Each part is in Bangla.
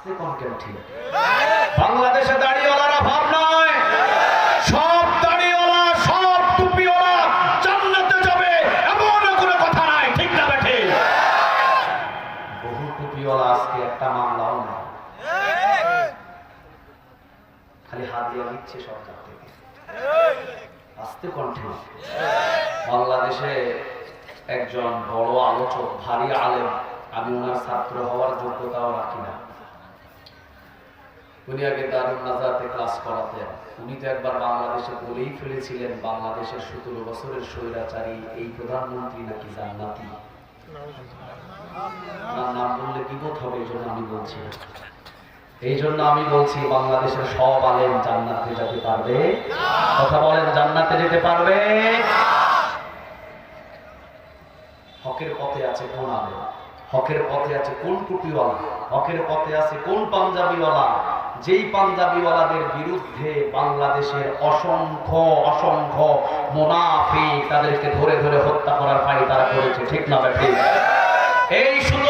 নাচতে কমকে ওঠে বাংলাদেশে দাঁড়িয়েওয়ালারা ভাব নয়। সব দাঁড়িয়েওয়ালা সব টুপিওয়ালা জান্নাতে যাবে, এমন কোনো কথা নাই, ঠিক না বেঠে? বহু টুপিওয়ালা আজকে একটা মামলাও না খালি হাত দিয়ে নিচ্ছে সরকার থেকে। আস্তে কণ্ঠে বাংলাদেশে একজন বড় আলোচক, ভারী আলেম। আমি ওনার ছাত্র হওয়ার যোগ্যতাও রাখি না। উনি আগে দারুণ নাজাতে ক্লাস করাতেন। উনি তো একবার বাংলাদেশে বলেই ফেলেছিলেন, বাংলাদেশের সতেরো বছরের স্বৈরাচারী, এই প্রধানমন্ত্রী নাকি জান্নাতি। নাম বললে বিপদ হবে, এই জন্য আমি বলছি এই জন্য আমি বলছি, বাংলাদেশের সব আলেম জান্নাতে যেতে পারবে। কথা বলেন, জান্নাতে যেতে পারবে? হকের পথে আছে কোন আলেম? হকের পথে আছে কোন টুপিওয়ালা হকের পথে আছে কোন পাঞ্জাবিওয়ালা? যেই পাঞ্জাবিওয়ালাদের বিরুদ্ধে বাংলাদেশের অসংখ্য অসংখ্য মোনাফি তাদেরকে ধরে ধরে হত্যা করার ফাই তারা করেছে, ঠিক না ব্যাপারে? এই সতেরো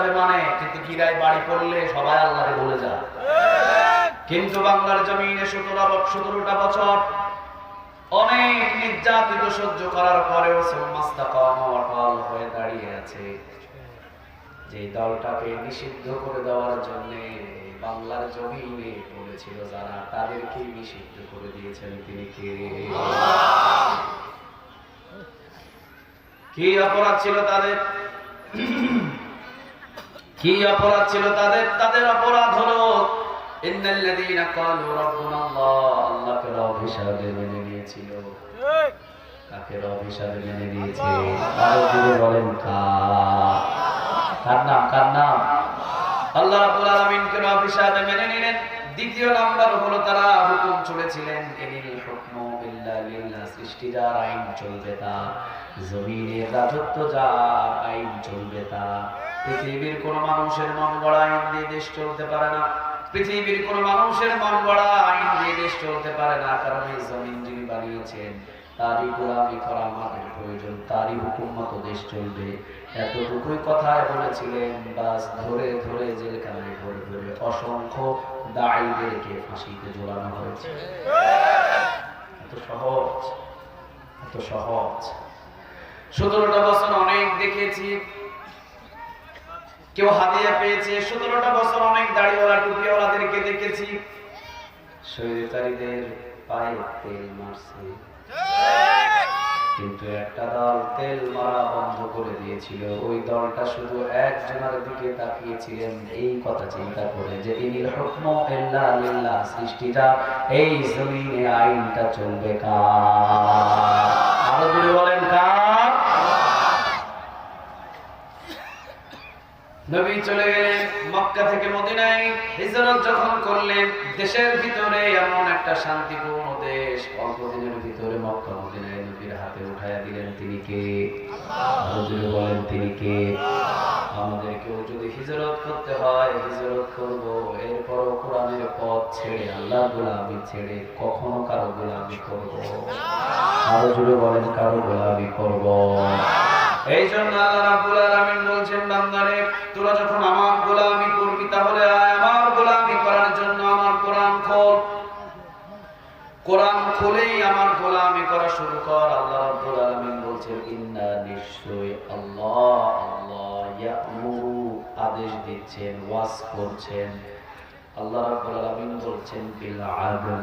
হিসাবে মানে কিন্তু কিরায় বাড়ি করলে সবাই আল্লাহকে বলে যায়। কিন্তু বাংলার জমিনে সতেরো সতেরোটা বছর অনেক নির্যাতিত সহ্য করার পরেও হয়ে দাঁড়িয়ে আছে। যে দলটাকে নিষিদ্ধ করে দেওয়ার জন্য বাংলার জমিনে বলেছিল যারা তাদেরকে নিষিদ্ধ করে দিয়েছেন তিনি কে? কি অপরাধ ছিল তাদের? কি অপরাধ ছিল তাদের? তাদের অপরাধ হলো ইন্নাল্লাযীনা ক্বালু রাব্বুনা আল্লাহকে রব হিসাবে মেনে নিয়েছিল। কাকে রব হিসাবে মেনে নিয়েছে? আরও জোরে বলেন কার? কার নাম? কার নাম? আল্লাহ রাব্বুল আলামিনকে রব হিসাবে মেনে নিলেন। দ্বিতীয় নাম্বার হলো তারা হুকুম ছুড়েছিলেন ইনিল হুকমু ইল্লা লিল্লাহ সৃষ্টি যার আইন চলবে তা জমিনের রাজত্ব যার আইন চলবে তা। পৃথিবীর কোন মানুষের মন গড়া আইন দিয়ে দেশ চলতে পারে না। পৃথিবীর কোন মানুষের মন গড়া আইন দিয়ে দেশ চলতে পারে না, কারণ এই জমিন যিনি বানিয়েছেন, তারই গোলামি করা আমাদের প্রয়োজন, তারই হুকুম মতো দেশ চলবে। এতটুকুই কথায় বলেছিলেন, বাস ধরে ধরে জেলখানায় ধরে ধরে অসংখ্য দায়ীদেরকে ফাঁসিতে ঝোলানো হয়েছে। এত সহজ এত সহজ। সতেরোটা বছর অনেক দেখেছি। কেউ হাদিয়া পেয়েছে। সতেরোটা বছর অনেক দাড়িওয়ালা, টুপিওয়ালাদেরকে দেখেছি। পায়ে তেল মারছে। কিন্তু একটা দল তেল মারা বন্ধ করে দিয়েছিল। ওই দলটা শুধু একজনের দিকে তাকিয়েছিলেন। এই কথা চিন্তা করে যে সৃষ্টিটা এই জমিনে আইনটা চলবে কার? আরও বলেন কার? নবী চলে গেলেন মক্কা থেকে মদিনায়। হিজরত যখন করলেন, দেশের ভিতরে এমন একটা শান্তিপূর্ণ দেশ অল্প দিনের ভিতরে মক্কা মদিনায় নবীর হাতে উঠায়া দিলেন তিনি কে? বলেন তিনি কে? আমাদেরকেও যদি হিজরত করতে হয়, হিজরত করব। এরপর কোরআনের পথ ছেড়ে আল্লাহ গোলামি ছেড়ে কখনো কারও গোলামি করব। আরও জুড়ে বলেন, কারও গোলামি করব। এই জন্য আল্লাহ রাব্বুল আলামিন বলছেন, বান্দারে, তোরা যখন আমার গোলামি করবি, তাহলে আমার গোলামি করার জন্য আমার কোরআন খোল। কোরআন খুলেই আমার গোলামি করা শুরু কর। আল্লাহ রাব্বুল আলামিন বলছেন, ইন্না নিশ্চয় আল্লাহ আল্লাহ ইয়ামুরু। আদেশ দিচ্ছেন, ওয়াজ করছেন। আল্লাহ রাব্বুল আলামিন বলছেন, বিল আদল।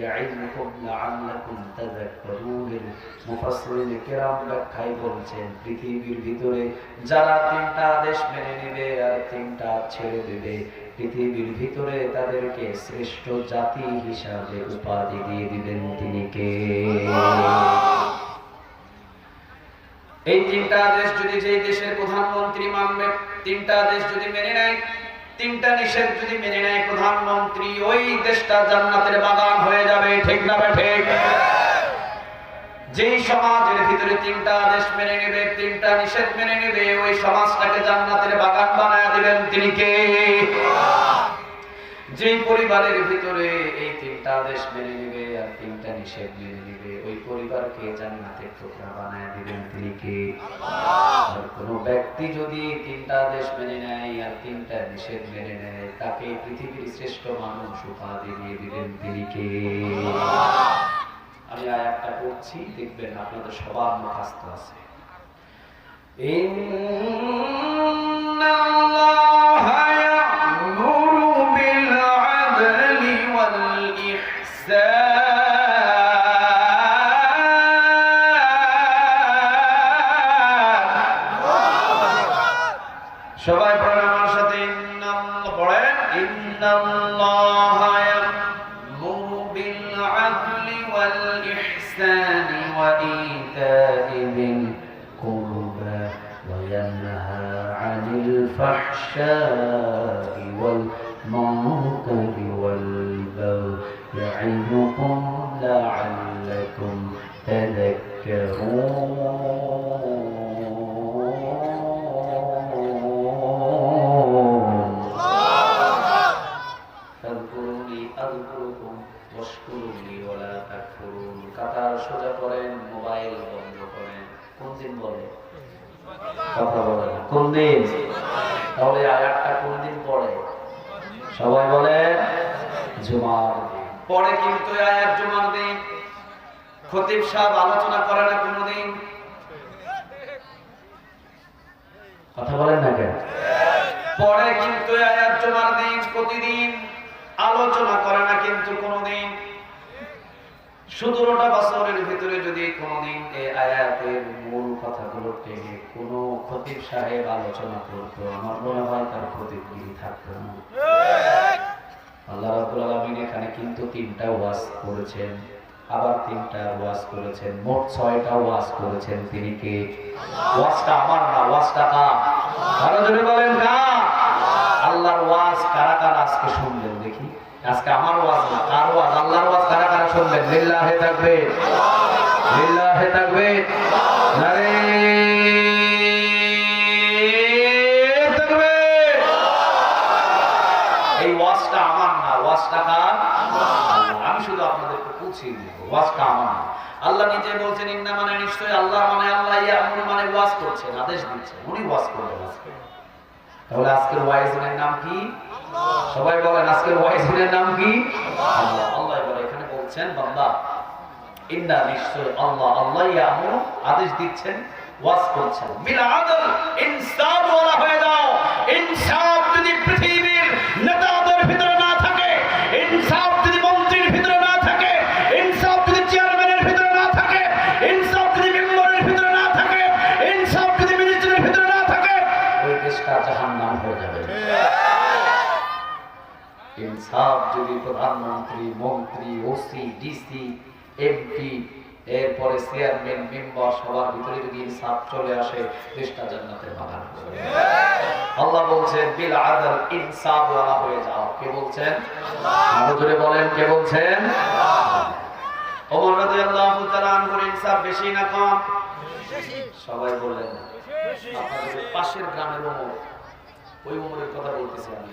ইয়াইদুকুম লাআল্লাকুম তাযাক্কারুন মুফাসসিরিন কিরাম ব্যাখ্যায় বলছেন, পৃথিবীর ভিতরে যারা তিনটা আদেশ মেনে নেবে আর তিনটা ছেড়ে দেবে, পৃথিবীর ভিতরে তাদেরকে শ্রেষ্ঠ জাতি হিসাবে উপাধি দিয়ে দিবেন তিনি কে? এই তিনটা আদেশ যদি যে দেশের প্রধানমন্ত্রী মানবে, তিনটা আদেশ যদি মেনে নেয় তিনটা নিষেধ যদি মেনে নেয় প্রধানমন্ত্রী, ওই দেশটা জান্নাতের বাগান হয়ে যাবে, ঠিক না ঠিক? যেই সমাজের ভিতরে তিনটা আদেশ মেনে নেবে, তিনটা নিষেধ মেনে নেবে, ওই সমাজটাকে জান্নাতের বাগান বানায় দিবেন তিনি কে? যেই পরিবারের ভিতরে এই তিনটা আদেশ মেনে নিবে আর তিনটা নিষেধ মেনে নেবে। ওই পরিবারকে জান্নাতের টুকরা বানায় দিবেন তিনি কে? আর কোন ব্যক্তি যদি তিনটা আদেশ মেনে নেয় আর তিনটা নিষেধ মেনে নেয় তাকে পৃথিবীর শ্রেষ্ঠ মানুষ উপাধি দিয়ে দিবেন তিনি কে? আমি আয়াতটা পড়ছি দেখবেন আপনাদের সবার মুখস্থ আছে। إن পড়েন ইন্নাল্লাহ ইয়ামুরু বিল আদলি ওয়াল ইহসানি ওয়া ইতা'i যিল কুরবা কোনোদিন। পরে কিন্তু প্রতিদিন আলোচনা করে না কিন্তু কোনোদিন। সতেরোটা বছরের ভিতরে যদি কোনোদিন এই আয়াতের মূল কথাগুলো টেনে কোনো খতিব সাহেব আলোচনা করতো, আমার মনে হয় তার খতিবগিরি থাকতো না। আল্লাহ রাব্বুল আলামিন এখানে কিন্তু তিনটা ওয়াজ করেছেন, আবার তিনটা ওয়াজ করেছেন, মোট ছয়টা ওয়াজ করেছেন তিনি কে? ওয়াজটা আমার না, ওয়াজটা বলেন কার? আল্লাহর ওয়াজ কারা কারা আজকে শুনলেন দেখি। আজকে আমার ওয়াজ না, কার ওয়াজ? আল্লাহর ওয়াজ কারা কারা শুনলেন? লিল্লাহে থাকবে লিল্লাহে থাকবে নারে আল্লাহ নিজে বলছেন, ইন্না মানে নিশ্চয় আল্লাহ মানে আল্লাহ ইয়ামুর মানে ওয়াজ করছেন, আদেশ দিচ্ছেন। উনি ওয়াজ করবেন আজকে। তাহলে আজকের ওয়াইজনের নাম কি? সবাই বলেন, আজকের ওয়াইজনের নাম কি? আল্লাহ। এবার এখানে বলছেন ইন্না নিশ্চয় আল্লাহ আল্লাহ ইয়ামুর আদেশ দিচ্ছেন, ওয়াজ করছেন। বিল ওয়ালা হয়ে যাও যদি পৃথিবীর নেতাদের ভিতরে না থাকে ইনসাফ যদি মন্ত্রীর ভিতরে না থাকে ইনসাফ যদি চেয়ারম্যানের ভিতরে না থাকে ইনসাফ যদি মেম্বারের ভিতরে না থাকে ইনসাফ যদি মিনিস্টারের ভিতরে না থাকে ওই দেশটা জাহান্নাম হয়ে যাবে ইনসাফ যদি প্রধানমন্ত্রী, মন্ত্রী, ওসি, ডিসি, এমপি, এরপরে চেয়ারম্যান, মেম্বার, সবার ভিতরে যদি ইনসাফ চলে আসে, দেশটা জান্নাতের বাগান আল্লাহ বলছেন, বিল আদল ইনসাফ ওয়ালা হয়ে যাও। কে বলছেন? আরও বলেন, কে বলছেন? ওমর রাদিয়াল্লাহু তাআলা আনহুর ইনসাফ বেশি না কম? সবাই বললেন না। আপনাদের পাশের গ্রামের ওমর, ওই ওমরের কথা বলতেছি আমি।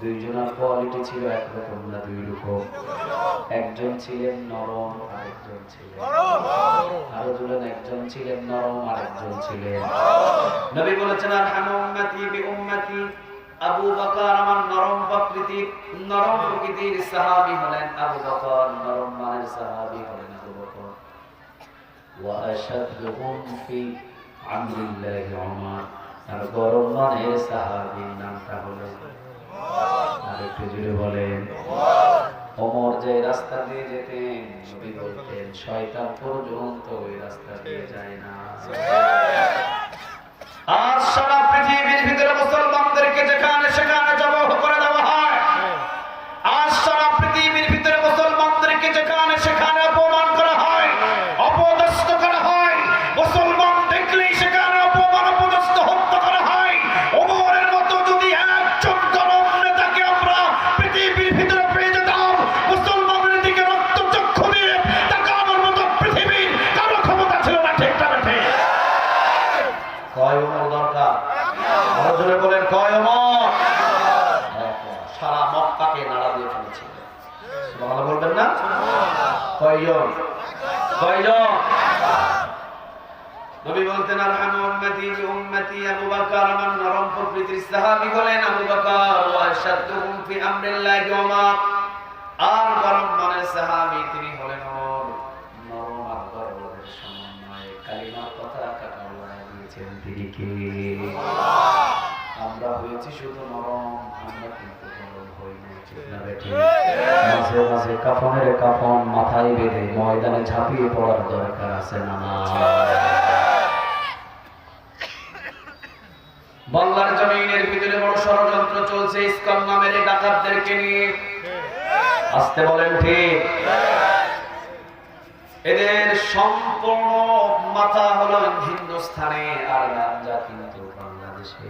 দুইজনের কোয়ালিটি ছিল এক রকম না দুই রকম। একজন ছিলেন নরম, আরেকজন ছিলেন আরও বলেন একজন ছিলেন নরম, আরেকজন ছিলেন নবী বলেছেন উম্মতি আবু বকর আমার নরম প্রকৃতির নরম প্রকৃতির সাহাবী হলেন আবু বকর, নরম মানের সাহাবী হলেন আবু বকর। ওয়া আশাদুহুম ফি আমরিল্লাহি উমর আর গরম মানে সাহাবীর নামটা হলো। আর একটু জুড়ে বলেন। অমর যে রাস্তা দিয়ে যেতেন, নবী বলতেন, শয়তান পর্যন্ত ওই কয়জন কয়জন নবী বলতেন আরহামু উম্মতি উম্মতি আবু বকর আমার নরম প্রকৃতির সাহাবী হলেন আবু বকর। ওয়া আশাদুহুম ফি আমরিল্লাহি ওমর আর গরম মানের সাহাবী তিনি হলেন নরম আর গরমের সমন্বয়ে। কালিমার কথা কাটা উড়ায় দিয়েছেন তিনি কে? আমরা হয়েছি শুধু নরম, আমরা কিন্তু গরম হই নাই, ঠিক না বেঠিক মাঝে মাঝে কাফনের কাফন বেঁধে ময়দানে ঝাঁপিয়ে পড়ার দরকার আছে না বাংলার জমিনের ভিতরে বড় ষড়যন্ত্র চলছে, ইসকন নামের ডাকাতদেরকে নিয়ে। আসতে বলেন ঠিক। এদের সম্পূর্ণ মাথা হলো হিন্দুস্থানে আর রাজা কিন্তু বাংলাদেশে